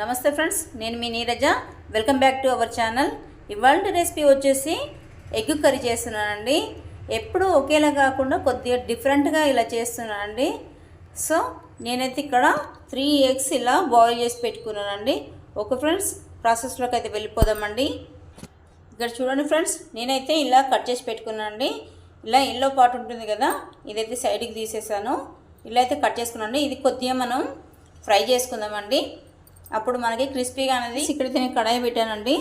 నమస్తే ఫ్రెండ్స్ నేను మీ Neeraja. Welcome back to our channel. ఇవాళ రెసిపీ వచ్చేసి ఎగ్ కర్రీ చేస్తున్నానండి. ఎప్పుడూ ఒకేలా కాకుండా కొద్దిగా డిఫరెంట్గా ఇలా చేస్తున్నానండి. సో నేనైతే ఇక్కడ త్రీ ఎగ్స్ ఇలా బాయిల్ చేసి పెట్టుకున్నానండి. ఓకే ఫ్రెండ్స్ ప్రాసెస్లోకి అయితే వెళ్ళిపోదామండి. ఇక్కడ చూడండి ఫ్రెండ్స్ నేనైతే ఇలా కట్ చేసి పెట్టుకున్నానండి. ఇలా ఎల్లో పార్ట్ ఉంటుంది కదా ఇదైతే సైడ్కి తీసేసాను. ఇలా అయితే కట్ చేసుకున్నాండి ఇది కొద్దిగా మనం ఫ్రై చేసుకుందామండి. అప్పుడు మనకి క్రిస్పీగా అనేది ఇక్కడ నేను కడాయి పెట్టానండి.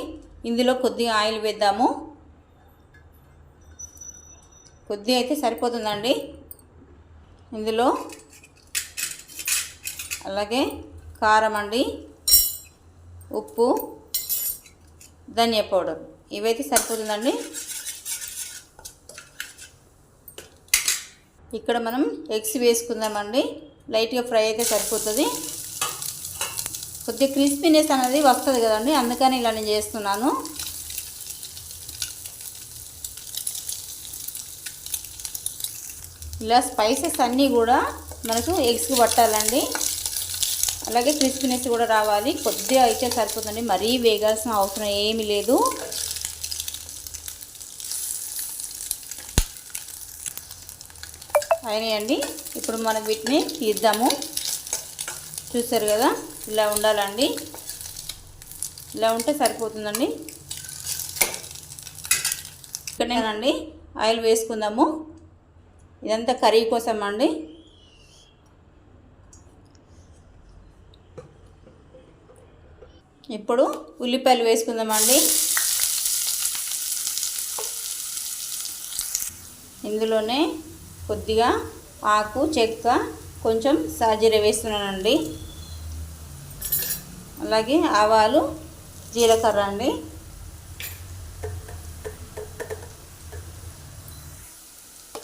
ఇందులో కొద్దిగా ఆయిల్ వేద్దాము. కొద్దిగా అయితే సరిపోతుందండి. ఇందులో అలాగే కారం అండి ఉప్పు ధనియా పౌడర్. ఇవైతే సరిపోతుందండి. ఇక్కడ మనం ఎగ్స్ వేసుకుందామండి. లైట్గా ఫ్రై అయితే సరిపోతుంది. కొద్దిగా క్రిస్పీనెస్ అనేది వస్తుంది కదండి అందుకని ఇలా నేను చేస్తున్నాను. ఇలా స్పైసెస్ అన్నీ కూడా మనకు ఎగ్స్కి పట్టాలండి. అలాగే క్రిస్పీనెస్ కూడా రావాలి. కొద్దిగా అయితే సరిపోతుంది. మరీ వేగాల్సిన అవసరం ఏమీ లేదు. అయినాయండి. ఇప్పుడు మనం వీటిని తీద్దాము. చూసారు కదా? ఇలా ఉండాలండి. ఇలా ఉంటే సరిపోతుందండి. ఇక్కడేనండి ఆయిల్ వేసుకుందాము. ఇదంతా కర్రీ కోసం అండి ఇప్పుడు ఉల్లిపాయలు వేసుకుందామండి. ఇందులోనే కొద్దిగా ఆకు చెక్క కొంచెం సాజీర వేస్తున్నానండి. అలాగే ఆవాలు జీలకర్ర అండి.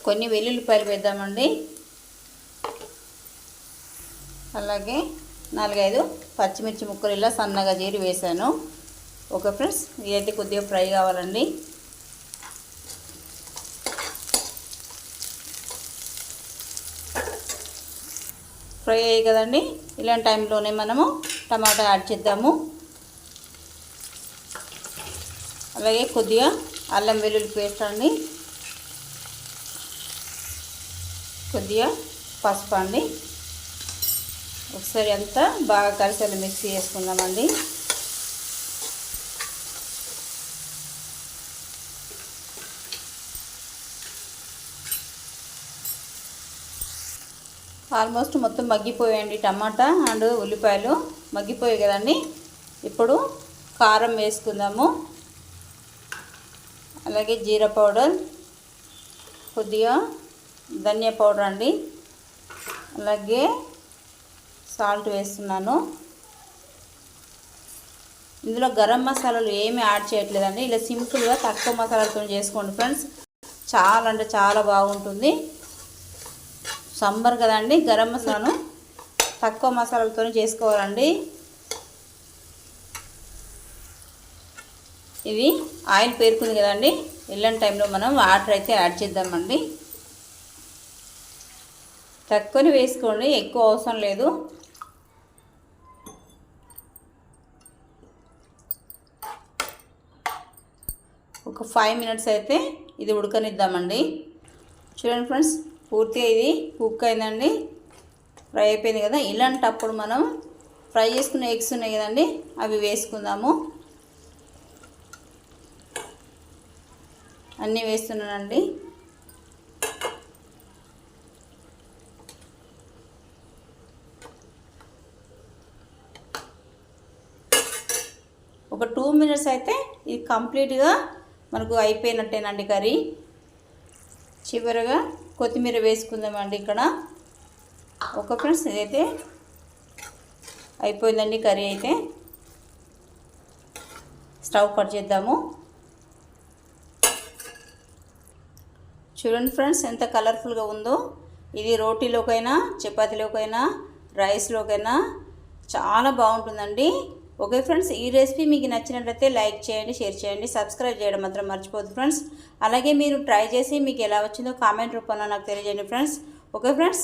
కొన్ని వెల్లుల్లిపాయలు వేద్దామండి. అలాగే నాలుగైదు పచ్చిమిర్చి ముక్కలు ఇలా సన్నగా జీరి వేసాను ఓకే ఫ్రెండ్స్ ఇదైతే కొద్దిగా ఫ్రై కావాలండి. ఫ్రై అయ్యాయి కదండి? ఇలాంటి టైంలోనే మనము టమాటా యాడ్ చేద్దాము. అలాగే కొద్దిగా అల్లం వెల్లుల్లి పేస్ట్ అండి. కొద్దిగా పసుపు అండి. ఒకసారి అంతా బాగా కలిసేలా మిక్సీ చేసుకుందామండి. ఆల్మోస్ట్ మొత్తం మగ్గిపోయాయండి టమాటా అండ్ ఉల్లిపాయలు. మగ్గిపోయి కదండి. ఇప్పుడు కారం వేసుకుందాము. అలాగే జీరా పౌడర్ కొద్దిగా ధనియా పౌడర్ అండి. అలాగే సాల్ట్ వేస్తున్నాను. ఇందులో గరం మసాలాలు ఏమీ యాడ్ చేయట్లేదండి. ఇలా సింపుల్గా తక్కువ మసాలాలతో చేసుకోండి ఫ్రెండ్స్. చాలా అంటే చాలా బాగుంటుంది. సంబర్ కదండి గరం మసాలాను తక్కువ మసాలాలతో చేసుకోవాలండి. ఇది ఆయిల్ పేరుకుంది కదండి. వెళ్ళిన టైంలో మనం వాటర్ అయితే యాడ్ చేద్దామండి. తక్కువని వేసుకోండి ఎక్కువ అవసరం లేదు. ఒక ఫైవ్ మినిట్స్ అయితే ఇది ఉడకనిద్దామండి. చూడండి ఫ్రెండ్స్ పూర్తిగా ఇది కుక్ అయిందండి. ఫ్రై అయిపోయింది కదా ఇలాంటప్పుడు మనం ఫ్రై చేసుకున్న ఎగ్స్ ఉన్నాయి కదండి అవి వేసుకుందాము. అన్నీ వేస్తున్నానండి. ఒక టూ మినిట్స్ అయితే ఇది కంప్లీట్గా మనకు అయిపోయినట్టేనండి కర్రీ. చివరిగా కొత్తిమీర వేసుకుందామండి ఇక్కడ. ఒక ఫ్రెండ్స్ ఇదైతే అయిపోయిందండి కర్రీ అయితే. స్టవ్ కట్ చేద్దాము. చూడండి ఫ్రెండ్స్ ఎంత కలర్ఫుల్గా ఉందో. ఇది రోటీలోకైనా చపాతీలోకైనా రైస్లోకైనా చాలా బాగుంటుందండి. ఓకే ఫ్రెండ్స్ ఈ రెసిపీ మీకు నచ్చినట్లయితే లైక్ చేయండి షేర్ చేయండి సబ్స్క్రైబ్ చేయడం మాత్రం మర్చిపోద్దు ఫ్రెండ్స్. అలాగే మీరు ట్రై చేసి మీకు ఎలా వచ్చిందో కామెంట్ రూపంలో నాకు తెలియజేయండి ఫ్రెండ్స్. Okay friends